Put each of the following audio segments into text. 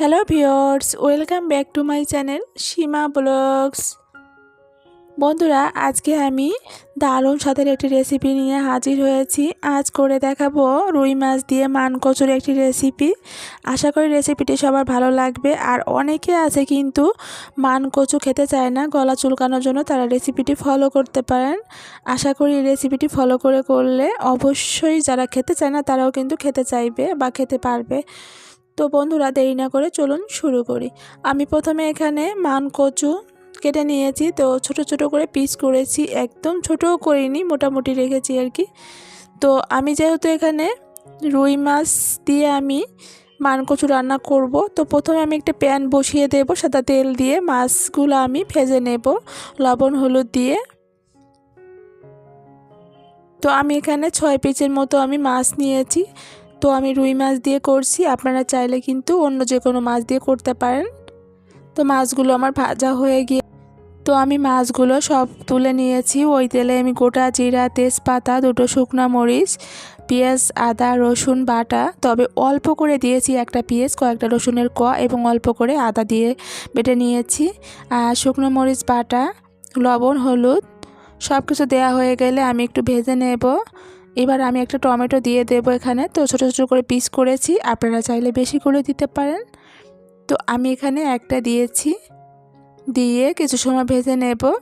Hello viewers welcome back to my channel Seema vlogs বন্ধুরা, আজকে আমি দারুণ স্বাদের একটি রেসিপি নিয়ে হাজির হয়েছি। আজ করে দেখাবো রুই মাছ দিয়ে মান কচুর একটি রেসিপি আশা করি রেসিপিটি সবার ভালো লাগবে। আর অনেকে আছে কিন্তু মান কচু খেতে চায় না, গলা চুলকানোর জন্য তারা রেসিপিটি ফলো করতে পারেন। আশা করি রেসিপিটি ফলো করে করলে অবশ্যই যারা খেতে চায় না, তারাও কিন্তু খেতে চাইবে বা খেতে পারবে। তো বন্ধুরা দেরি না করে চলুন শুরু করি। আমি প্রথমে এখানে মান কচু কেটে নিয়েছি, তো ছোট ছোট করে পিস করেছি, একদম ছোটও করিনি, মোটামুটি রেখেছি আর কি। তো আমি যেহেতু এখানে রুই মাছ দিয়ে আমি মান কচু রান্না করব, তো প্রথমে আমি একটা প্যান বসিয়ে দেব, সাদা তেল দিয়ে মাছগুলো আমি ভেজে নেব, লবণ, হলুদ দিয়ে। তো আমি এখানে ছয় পিসের মতো আমি মাছ নিয়েছি তো আমি রুই মাছ দিয়ে করছি। আপনারা চাইলে কিন্তু অন্য যে কোনো মাছ দিয়ে করতে পারেন। তো মাছগুলো আমার ভাজা হয়ে গিয়ে তো আমি মাছগুলো সব তুলে নিয়েছি। ওই তেলে আমি গোটা জিরা, তেজপাতা, দুটো শুকনো মরিচ, পেঁয়াজ, আদা, রসুন, বাটা, তবে অল্প করে দিয়েছি একটা পেঁয়াজ, কয়েকটা রসুনের ক এবং অল্প করে আদা দিয়ে বেটে নিয়েছি। আর শুকনো মরিচ, বাটা, লবণ, হলুদ সব কিছু দেওয়া হয়ে গেলে আমি একটু ভেজে নেব। এবার আমি একটা টমেটো দিয়ে দেব এখানে। তো ছোটো ছোটো করে পিস করেছি। আপনারা চাইলে বেশি করে দিতে পারেন। তো আমি এখানে একটা দিয়েছি। দিয়ে কিছু সময় ভেজে নেব।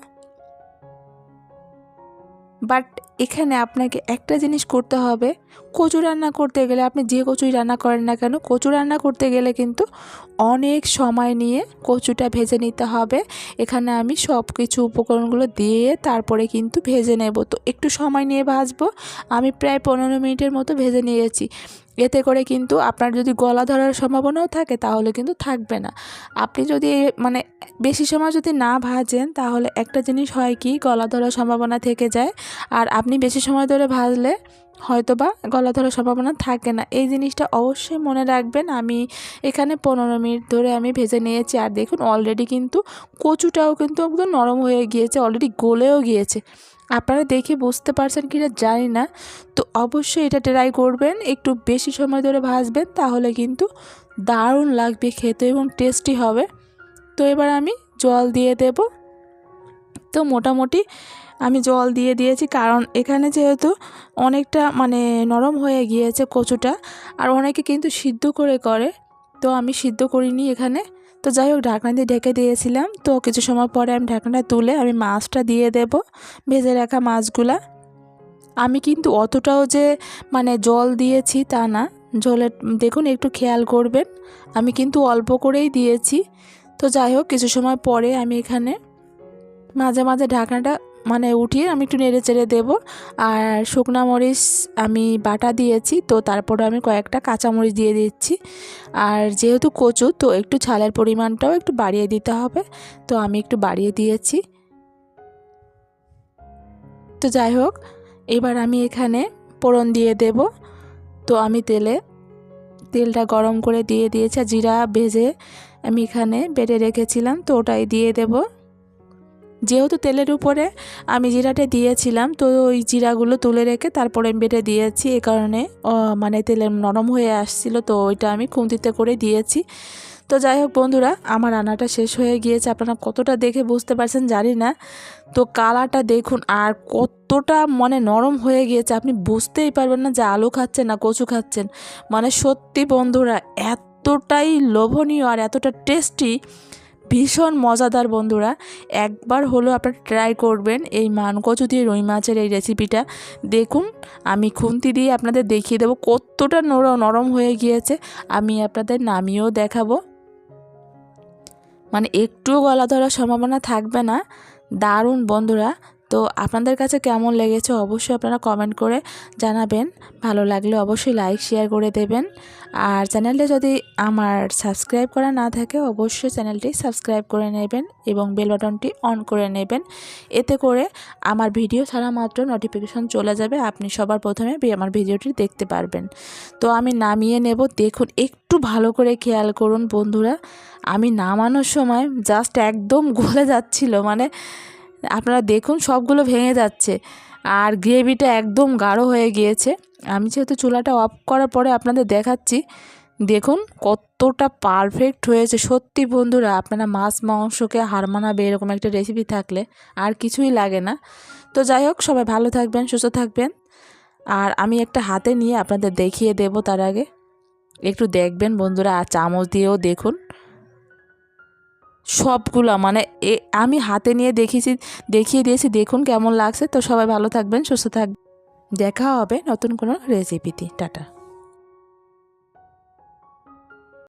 বাট এখানে আপনাকে একটা জিনিস করতে হবে, কচু রান্না করতে গেলে, আপনি যে কচুই রান্না করেন না কেন, কচু রান্না করতে গেলে কিন্তু অনেক সময় নিয়ে কচুটা ভেজে নিতে হবে। এখানে আমি সব কিছু উপকরণগুলো দিয়ে তারপরে কিন্তু ভেজে নেব। তো একটু সময় নিয়ে ভাজবো। আমি প্রায় পনেরো মিনিটের মতো ভেজে নিয়েছি। এতে করে কিন্তু আপনার যদি গলা ধরার সম্ভাবনাও থাকে, তাহলে কিন্তু থাকবে না। আপনি যদি মানে বেশি সময় যদি না ভাজেন, তাহলে একটা জিনিস হয় কি, গলা ধরার সম্ভাবনা থেকে যায়। আর আপনি বেশি সময় ধরে ভাজলে হয়তো বা গলা ধরার সম্ভাবনা থাকে না। এই জিনিসটা অবশ্যই মনে রাখবেন, আমি এখানে পনেরো মিনিট ধরে আমি ভেজে নিয়েছি। আর দেখুন অলরেডি কিন্তু কচুটাও কিন্তু একদম নরম হয়ে গিয়েছে অলরেডি গলেও গিয়েছে। আপনারা দেখে বুঝতে পারছেন কি না জানি না। তো অবশ্যই এটা ট্রাই করবেন, একটু বেশি সময় ধরে ভাজবেন, তাহলে কিন্তু দারুণ লাগবে খেতে এবং টেস্টি হবে। তো এবার আমি জল দিয়ে দেব। তো মোটামুটি আমি জল দিয়ে দিয়েছি। কারণ এখানে যেহেতু অনেকটা মানে নরম হয়ে গিয়েছে কচুটা, আর অনেকে কিন্তু সিদ্ধ করে করে, তো আমি সিদ্ধ করিনি এখানে। তো যাই হোক, ঢাকনা দিয়ে ঢেকে দিয়েছিলাম। তো কিছু সময় পরে আমি ঢাকনাটা তুলে আমি মাছটা দিয়ে দেব, ভেজে রাখা মাছগুলা। আমি কিন্তু অতটাও যে মানে জল দিয়েছি তা না। জলের দেখুন, একটু খেয়াল করবেন। আমি কিন্তু অল্প করেই দিয়েছি। তো যাই হোক, কিছু সময় পরে আমি এখানে মাঝে মাঝে ঢাকনাটা মানে উঠিয়ে আমি একটু নেড়ে চেড়ে দেবো। আর শুকনা মরিচ আমি বাটা দিয়েছি, তো তারপরে আমি কয়েকটা কাঁচামরিচ দিয়ে দিচ্ছি। আর যেহেতু কচু, তো একটু ছালের পরিমাণটাও একটু বাড়িয়ে দিতে হবে, তো আমি একটু বাড়িয়ে দিয়েছি। তো যাই হোক, এবার আমি এখানে পোড়ন দিয়ে দেব। তো আমি তেলে, তেলটা গরম করে দিয়ে দিয়েছি জিরা ভেজে আমি এখানে বেটে রেখেছিলাম, তো ওটাই দিয়ে দেবো। যেহেতু তেলের উপরে আমি জিরাটা দিয়েছিলাম, তো ওই জিরাগুলো তুলে রেখে তারপরে আমি বেটে দিয়েছি, এ কারণে মানে তেলে নরম হয়ে আসছিল, তো ওইটা আমি খুন্তিতে করে দিয়েছি। তো যাই হোক বন্ধুরা, আমার রান্নাটা শেষ হয়ে গিয়েছে, আপনারা কতটা দেখে বুঝতে পারছেন জানি না। তো কালারটা দেখুন, আর কতটা মানে নরম হয়ে গিয়েছে, আপনি বুঝতেই পারবেন না যে আলু খাচ্ছেন না কচু খাচ্ছেন। মানে সত্যি বন্ধুরা, এতটাই লোভনীয় আর এতটা টেস্টি ভীষণ মজাদার বন্ধুরা। একবার হলো আপনারা ট্রাই করবেন এই মানকচু দিয়ে রুই মাছের এই রেসিপিটা দেখুন, আমি খুন্তি দিয়ে আপনাদের দেখিয়ে দেবো কতটা নরম হয়ে গিয়েছে। আমি আপনাদের নামিয়েও দেখাবো। মানে একটুও গলা ধরার সম্ভাবনা থাকবে না। দারুণ বন্ধুরা। তো আপনাদের কাছে কেমন লেগেছে অবশ্যই আপনারা কমেন্ট করে জানাবেন। ভালো লাগলে অবশ্যই লাইক শেয়ার করে দেবেন। আর চ্যানেলটা যদি আমার সাবস্ক্রাইব করা না থাকে, অবশ্যই চ্যানেলটি সাবস্ক্রাইব করে নেবেন এবং বেল বাটনটি অন করে নেবেন। এতে করে আমার ভিডিও ছাড়া মাত্র নোটিফিকেশন চলে যাবে। আপনি সবার প্রথমে আমার ভিডিওটি দেখতে পারবেন। তো আমি নামিয়ে নেব। দেখুন, একটু ভালো করে খেয়াল করুন বন্ধুরা। আমি নামানোর সময় জাস্ট একদম গলে যাচ্ছিল। মানে আপনারা দেখুন, সবগুলো ভেঙে যাচ্ছে। আর গ্রেভিটা একদম গাঢ় হয়ে গিয়েছে। আমি যেহেতু চুলাটা অফ করার পরে আপনাদের দেখাচ্ছি, দেখুন কতটা পারফেক্ট হয়েছে। সত্যি বন্ধুরা, আপনারা মাছ মাংসকে হার মানাবে এরকম একটা রেসিপি থাকলে আর কিছুই লাগে না। তো যাই হোক, সবাই ভালো থাকবেন, সুস্থ থাকবেন। আর আমি একটা হাতে নিয়ে আপনাদের দেখিয়ে দেব তার আগে। একটু দেখবেন বন্ধুরা, আর চামচ দিয়েও দেখুন। সবগুলো মানে এ, আমি হাতে নিয়ে দেখেছি, দেখিয়ে দিয়েছি, দেখুন কেমন লাগছে। তো সবাই ভালো থাকবেন, সুস্থ থাকবেন দেখা হবে নতুন কোনো রেসিপিতে টাটা।